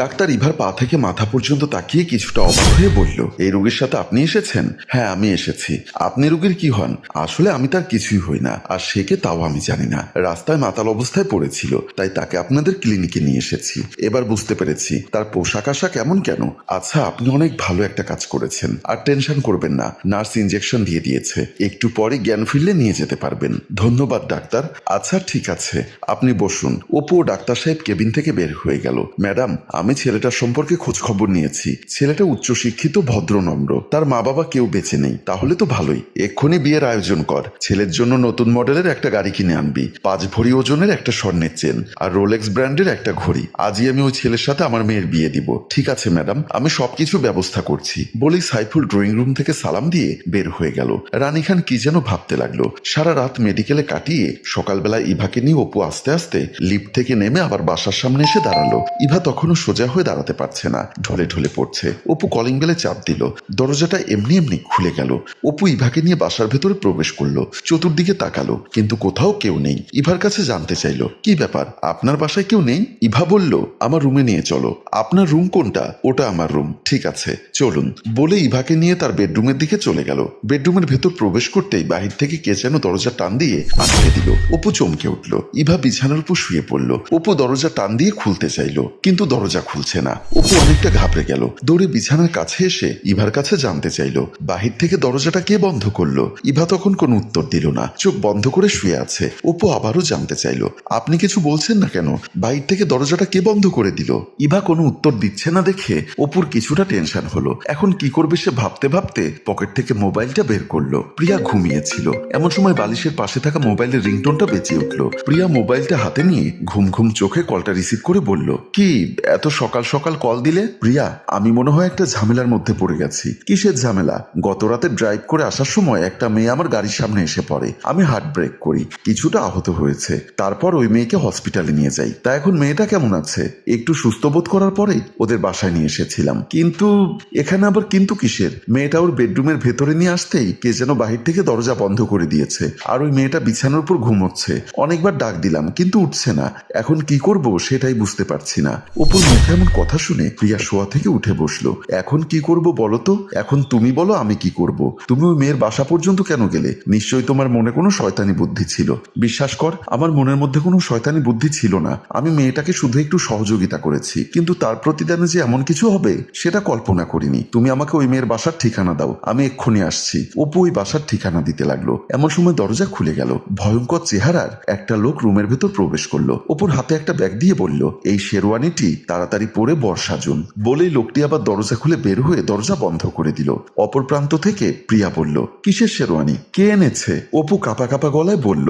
Doctor ইভার পা থেকে মাথা পর্যন্ত তাকিয়ে কিছুটা অবাক হয়ে বলল, এই রোগীর সাথে আপনি এসেছেন? হ্যাঁ আমি এসেছি। আপনি রোগীর কি হন? আসলে আমি তার কিছুই হই না, আর সে কে তাও আমি জানি না। রাস্তায় মাতাল অবস্থায় পড়েছিল, তাই তাকে আপনাদের ক্লিনিকে নিয়ে এসেছি। এবার বুঝতে পেরেছি, তার পোশাক আশাক এমন কেন? আচ্ছা আপনি অনেক ভালো একটা কাজ করেছেন, আর টেনশন করবেন না। নার্স ইনজেকশন দিয়ে দিয়েছে, একটু পরে জ্ঞান ফিরলে নিয়ে যেতে পারবেন। ধন্যবাদ, ডাক্তার। আচ্ছা ঠিক আছে, আপনি বসুন। অপু ডাক্তার সাহেব কেবিন থেকে বের হয়ে গেল। ম্যাডাম আমি ছেলেটার সম্পর্কে খোঁজ খবর নিয়েছি। ছেলেটা উচ্চশিক্ষিত ভদ্র নম্র তার মা বাবা কেউ বেঁচে নেই। তাহলে তো ভালোই। এক্ষুনি বিয়ের আয়োজন কর। ছেলের জন্য নতুন মডেলের একটা গাড়ি কিনে আনবি। পাঁচ ভরি ওজনের একটা স্বর্ণের চেন আর রোলেক্স ব্র্যান্ডের একটা ঘড়ি। আজই আমি ওই ছেলের সাথে আমার মেয়ের বিয়ে দিব। ঠিক আছে, ম্যাডাম। আমি সবকিছু ব্যবস্থা করছি। বলেই সাইফুল ড্রয়িং রুম থেকে সালাম দিয়ে বের হয়ে গেল। রানী খান কি যেন ভাবতে লাগল। সারা রাত মেডিকেলে কাটিয়ে সকালবেলা ইভাকে নিয়ে অপু আস্তে আস্তে লিফট থেকে নেমে আবার বাসার সামনে এসে দাঁড়াল। ইভা তখনও সোজা হয়ে দাঁড়াতে পারছে না। ঢলে ঢলে পড়ছে। অপু কলিং বেলে চাপ দিল। দরজাটা এমনি এমনি খুলে গেল। অপু ইভাকে নিয়ে বাসার ভেতরে প্রবেশ করল। চতুর্দিকে তাকালো, কিন্তু কোথাও কেউ নেই। ইভার কাছে জানতে চাইলো, কি ব্যাপার? আপনার বাসায় কেউ নেই? ইভা বলল, আমার রুমে নিয়ে চলো। আপনার রুম কোনটা? ওটা আমার রুম। ঠিক আছে, চলুন। বলে ইভাকে নিয়ে তার বেডরুমের দিকে চলে গেল। বেডরুমের ভেতর প্রবেশ করতেই বাহির থেকে কে যেন দরজা টান দিয়ে আটকে দিল। অপু চমকে উঠল। ইভা বিছানার উপর শুয়ে পড়ল। অপু দরজা টান দিয়ে খুলতে চাইলো, কিন্তু দরজা খুলছে না। অপু অনেকটা ঘাবড়ে গেল। দৌড়ে বিছানার কাছে এসে ইভার কাছে জানতে চাইলো, বাহির থেকে দরজাটা কে বন্ধ করল? ইভা তখন কোনো উত্তর দিল না, চোখ বন্ধ করে শুয়ে আছে। অপু আবারও জানতে চাইলো, আপনি কিছু বলছেন না কেন? বাহির থেকে দরজাটা কে বন্ধ করে দিল? ইভা কোনো উত্তর দিচ্ছে না দেখে অপুর কিছুটা টেনশন হলো। এখন কি করবে সে ভাবতে ভাবতে পকেট থেকে মোবাইলটা বের করল। প্রিয়া ঘুমিয়েছিল। এমন সময় বালিশের পাশে থাকা মোবাইলের রিংটোনটা বেঁচে উঠল। প্রিয়া মোবাইলটা হাতে নিয়ে ঘুম ঘুম চোখে কলটা রিসিভ করে বলল, কি এত সকাল সকাল কল দিলে? প্রিয়া, আমি মনে হয় একটা ঝামেলার মধ্যে পড়ে গেছি। কিসের ঝামেলা? গত রাতে ড্রাইভ করে আসার সময় একটা মেয়ে আমার গাড়ির সামনে এসে পড়ে। আমি হার্ট ব্রেক করি। কিছুটা আহত হয়েছে। তারপর ওই মেয়েকে হসপিটালে নিয়ে যাই। তা এখন মেয়েটা কেমন আছে? একটু সুস্থ বোধ করার পরে ওদের বাসায় নিয়ে এসেছিলাম। কিন্তু এখানে আবার কিন্তু কিসের? মেয়েটা ওর বেডরুমের ভেতরে নিয়ে আসতেই কে যেন বাহির থেকে দরজা বন্ধ করে দিয়েছে। আর ওই মেয়েটা বিছানার উপর ঘুমোচ্ছে। অনেকবার ডাক দিলাম, কিন্তু উঠছে না। এখন কি করব সেটাই বুঝতে পারছি না। অপুর এমন কথা শুনে প্রিয়া শোয়া থেকে উঠে বসল। এখন কি করব বলো তো? এখন তুমি বলো, আমি কি করব? তুমি ওই মেয়ের বাসা পর্যন্ত কেন গেলে? নিশ্চয়ই তোমার মনে কোনো শয়তানি বুদ্ধি ছিল। বিশ্বাস কর, আমার মনের মধ্যে কোনো শয়তানি বুদ্ধি ছিল না। আমি মেয়েটাকে শুধু একটু সহযোগিতা করেছি। কিন্তু তার প্রতিদানে যে এমন কিছু হবে, সেটা কল্পনা করিনি। তুমি আমাকে ওই মেয়ের বাসার ঠিকানা দাও। আমি এক্ষুনি আসছি। অপু ওই বাসার ঠিকানা দিতে লাগল। এমন সময় দরজা খুলে গেল। ভয়ঙ্কর চেহারার একটা লোক রুমের ভেতর প্রবেশ করল। অপুর হাতে একটা ব্যাগ দিয়ে বলল, এই শেরওয়ানিটি তাড়াতাড়ি পরে বর্ষা জুন। বলেই লোকটি আবার দরজা খুলে বের হয়ে দরজা বন্ধ করে দিল। অপর প্রান্ত থেকে প্রিয়া বলল, কিসের শেরওয়ানি? কে এনেছে? অপু কাপা কাপা গলায় বলল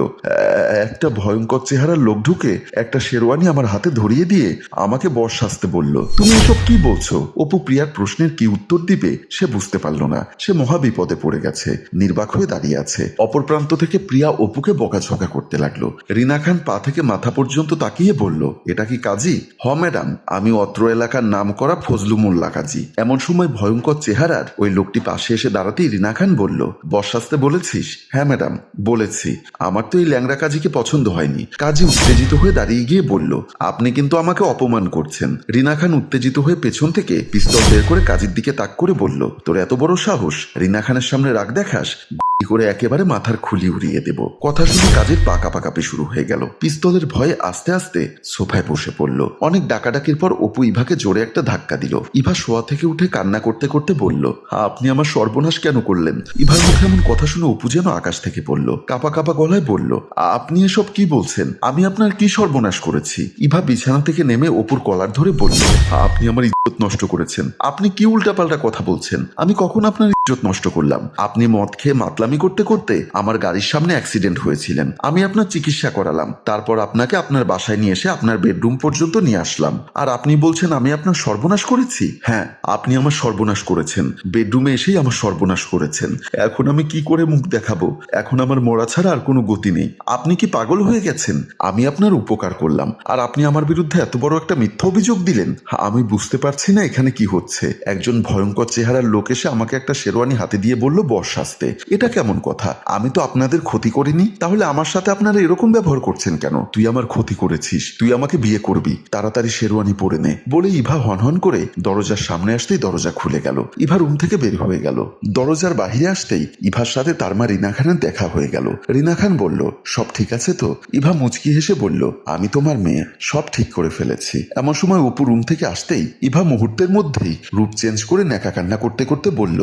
একটা ভয়ঙ্কর চেহারার লোক ঢুকে একটা শেরওয়ানি আমার হাতে ধরিয়ে দিয়ে আমাকে বর্ষ আসতে বলল। তুমি এসব কি বলছো? অপু প্রিয়ার প্রশ্নের কি উত্তর দিবে সে বুঝতে পারল না। সে মহা বিপদে পড়ে গেছে, নির্বাক হয়ে দাঁড়িয়ে আছে। অপর প্রান্ত থেকে প্রিয়া অপুকে বকাঝকা করতে লাগল। রিনা খান পা থেকে মাথা পর্যন্ত তাকিয়ে বলল, এটা কি কাজী? হ, ম্যাডাম, আমি অত্র এলাকার নাম করা ফজলু মোল্লা কাজী। এমন সময় ভয়ঙ্কর চেহারার ওই লোকটি পাশে এসে দাঁড়াতেই রিনা খান বলল, বর্ষাস্তে বলেছিস? হ্যাঁ ম্যাডাম, বলেছি। আমার তো এই ল্যাংরা কাজীকে পছন্দ হয়নি। কাজী উত্তেজিত হয়ে দাঁড়িয়ে গিয়ে বলল, আপনি কিন্তু আমাকে অপমান করছেন। রিনা খান উত্তেজিত হয়ে পেছন থেকে পিস্তল বের করে কাজীর দিকে তাক করে বলল, তোর এত বড় সাহস। রিনা খানের সামনে রাগ দেখাস? করে একেবারে মাথার খুলি উড়িয়ে দেব। কথা শুনে কাজের পাকা পাকাপি শুরু হয়ে গেল। পিস্তলের ভয়ে আস্তে আস্তে সোফায় বসে পড়ল। অনেক ডাকাডাকির পর অপু ইভাকে জোরে একটা ধাক্কা দিল। ইভা শোয়া থেকে উঠে কান্না করতে করতে বলল আপনি আমার সর্বনাশ কেন করলেন? ইভার মুখে এমন কথা শুনে অপু যেন আকাশ থেকে পড়ল। কাপা কাপা গলায় বলল, আপনি এসব কি বলছেন? আমি আপনার কি সর্বনাশ করেছি? ইভা বিছানা থেকে নেমে অপুর কলার ধরে বলল আপনি আমার ইজ্জত নষ্ট করেছেন। আপনি কি উল্টাপাল্টা কথা বলছেন? আমি কখন আপনার ইজ্জত নষ্ট করলাম? আপনি মদ খেয়ে মাতলামি করতে করতে আমার গাড়ির সামনে অ্যাক্সিডেন্ট হয়েছিলেন। আমি আপনার চিকিৎসা করালাম। তারপর আপনাকে আপনার বাসায় নিয়ে এসে আপনার বেডরুম পর্যন্ত নিয়ে আসলাম। আর আপনি বলছেন, আমি আপনার সর্বনাশ করেছি? হ্যাঁ আপনি আমার সর্বনাশ করেছেন। বেডরুমে এসেই আমার সর্বনাশ করেছেন। এখন আমি কি করে মুখ দেখাবো? এখন আমার মরা ছাড়া আর কোনো গতি নেই। আপনি কি পাগল হয়ে গেছেন? আমি আপনার উপকার করলাম। আর আপনি আমার বিরুদ্ধে এত বড় একটা মিথ্যা অভিযোগ দিলেন? আমি বুঝতে পারছি না এখানে কি হচ্ছে। একজন ভয়ঙ্কর চেহারার লোক এসে আমাকে একটা শেরওয়ানি হাতে দিয়ে বলল বর্ষাস্তে এটা কেমন কথা। আমি তো আপনাদের ক্ষতি করিনি, তাহলে আমার সাথে আপনারা এরকম ব্যবহার করছেন কেন? তুই আমার ক্ষতি করেছিস, তুই আমাকে বিয়ে করবি, তাড়াতাড়ি শেরওয়ানি পরে নে। বলে ইভা হনহন করে দরজার সামনে আসতেই দরজা খুলে গেল। ইভা রুম থেকে বের হয়ে গেল। দরজার বাহিরে আসতেই ইভার সাথে তার মা রিনা খানের দেখা হয়ে গেল। রিনা খান বলল, সব ঠিক আছে তো? ইভা মুচকি হেসে বলল, আমি তোমার মেয়ে, সব ঠিক করে ফেলেছি। এমন সময় অপু রুম থেকে আসতেই ইভা মুহূর্তের মধ্যেই রূপ চেঞ্জ করে নেকা কান্না করতে করতে বলল,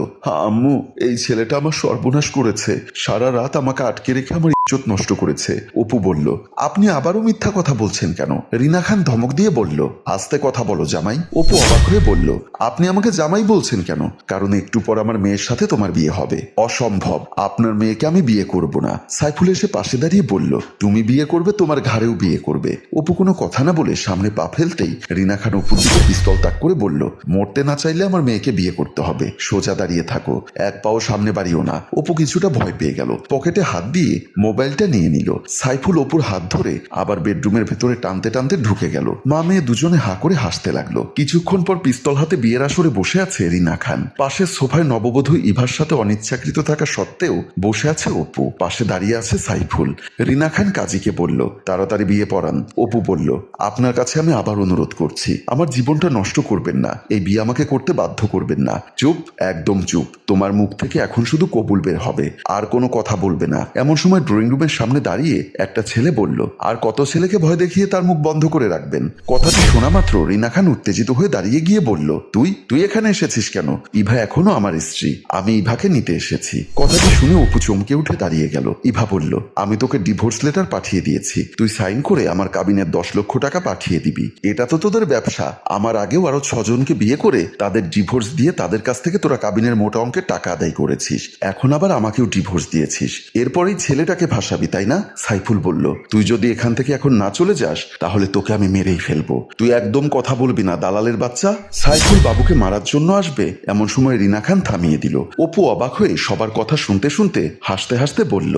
আম্মু, এই ছেলেটা আমার সর্বনাশ করেছে। সারা রাত আমাকে আটকে রেখে আমার ইজ্জত নষ্ট করেছে। অপু বলল, আপনি আবারও মিথ্যা কথা বলছেন কেন? রিনা খান ধমক দিয়ে বলল, আস্তে কথা বলো জামাই। অপু অবাক হয়ে বলল, আপনি আমাকে জামাই বলছেন কেন? কারণ একটু পর আমার মেয়ের সাথে তোমার বিয়ে হবে। অসম্ভব। আপনার মেয়েকে আমি বিয়ে করব না। সাইফুল এসে পাশে দাঁড়িয়ে বলল, তুমি বিয়ে করবে, তোমার ঘাড়েও বিয়ে করবে। অপু কোনো কথা না বলে সামনে পা ফেলতেই রিনা খান অপুর দিকে পিস্তল তাক করে বলল, মরতে না চাইলে আমার মেয়েকে বিয়ে করতে হবে। সোজা দাঁড়িয়ে থাকো। এক পাও সামনে বাড়িও না। অপু কিছুটা ভয় পেয়ে গেল। পকেটে হাত দিয়ে মোবাইলটা নিয়ে নিল। সাইফুল অপুর হাত ধরে আবার বেডরুমের ভেতরে টানতে টানতে ঢুকে গেল। মা মেয়ে দুজনে হা করে হাসতে লাগল। কিছুক্ষণ পর পিস্তল হাতে বিয়ের আসরে বসে আছে রিনা খান। পাশের সোফায় নববধূ ইভার সাথে অনিচ্ছাকৃত থাকা সত্ত্বেও বসে আছে অপু। পাশে দাঁড়িয়ে আছে সাইফুল। রিনা খান কাজীকে বলল, তাড়াতাড়ি বিয়ে পড়ান। অপু বলল, আপনার কাছে আমি আবার অনুরোধ করছি। আমার জীবনটা নষ্ট করবেন না। এই বিয়ে আমাকে করতে বাধ্য করবেন না। চুপ, একদম চুপ। তোমার মুখ থেকে এখন শুধু কবুল বের হবে। আর কোনো কথা বলবে না। এমন সময় ড্রয়িং রুমের সামনে দাঁড়িয়ে একটা ছেলে বলল, আর কত ছেলেকে ভয় দেখিয়ে তার মুখ বন্ধ করে রাখবেন? কথাটি শোনা মাত্র রিনা খান উত্তেজিত হয়ে দাঁড়িয়ে গিয়ে বলল, তুই? তুই এখানে এসেছিস কেন? ইভা এখনও আমার স্ত্রী। আমি ইভাকে নিতে এসেছি। কথাটি শুনে অপু চমকে উঠে দাঁড়িয়ে গেল। ইভা বলল, আমি তোকে ডিভোর্স লেটার পাঠিয়ে দিয়েছি। তুই সাইন করে আমার কাবিনের দশ লক্ষ টাকা পাঠিয়ে দিবি। এটা তো তোদের ব্যবসা। আমার আগেও আরও ছজনকে বিয়ে করে তাদের ডিভোর্স দিয়ে তাদের কাছ থেকে তোরা কাবিনের মোটা অঙ্কের টাকা আদায় করেছিস। এখন আবার আমাকেও ডিভোর্স দিয়েছিস। এরপরেই ছেলেটাকে ভাসাবি তাই না? সাইফুল বলল, তুই যদি এখান থেকে এখন না চলে যাস, তাহলে তোকে আমি মেরেই ফেলব। তুই একদম কথা বলবি না, দালালের বাচ্চা? সাইফুল বাবুকে মারার জন্য আসবে, এমন সময় রিনা খান থামিয়ে দিল। অপু অবাক হয়ে সবার কথা শুনতে শুনতে হাসতে হাসতে বলল,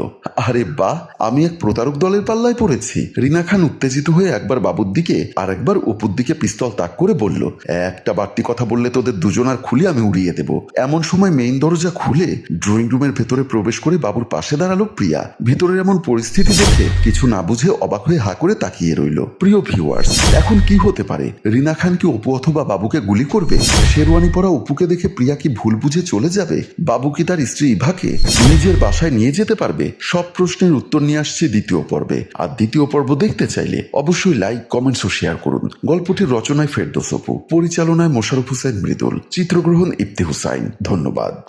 আরে বাহ, আমি এক প্রতারক দলের পাল্লায় পড়েছি। রিনা খান উত্তেজিত হয়ে একবার বাবুর দিকে আর একবার অপুর দিকে পিস্তল তাক করে বলল, একটা বাড়তি কথা বললে তোদের দুজনার খুলে আমি উড়িয়ে দেব। এমন সময় মেইন দরজা খুলে ড্রয়িং রুমের ভেতরে প্রবেশ করে বাবুর পাশে দাঁড়াল প্রিয়া। ভিতরের এমন পরিস্থিতি দেখে কিছু না বুঝে অবাক হয়ে হা করে তাকিয়ে রইল। প্রিয় ভিউয়ার্স এখন কি হতে পারে? রিনা খান কি অপু অথবা বাবুকে গুলি করবে? শেরওয়ানি পরা অপুকে দেখে প্রিয়া কি ভুল বুঝে চলে যাবে? বাবু কি তার স্ত্রী ইভাকে নিজের বাসায় নিয়ে যেতে পারবে? সব প্রশ্নের উত্তর নিয়ে আসছে দ্বিতীয় পর্বে। আর দ্বিতীয় পর্ব দেখতে চাইলে অবশ্যই লাইক কমেন্টস ও শেয়ার করুন। গল্পটির রচনায় ফেরদোস অপু, পরিচালনায় মোশারফ হুসাইন মৃদুল, চিত্রগ্রহণ ইফতি হুসাইন। ধন্যবাদ।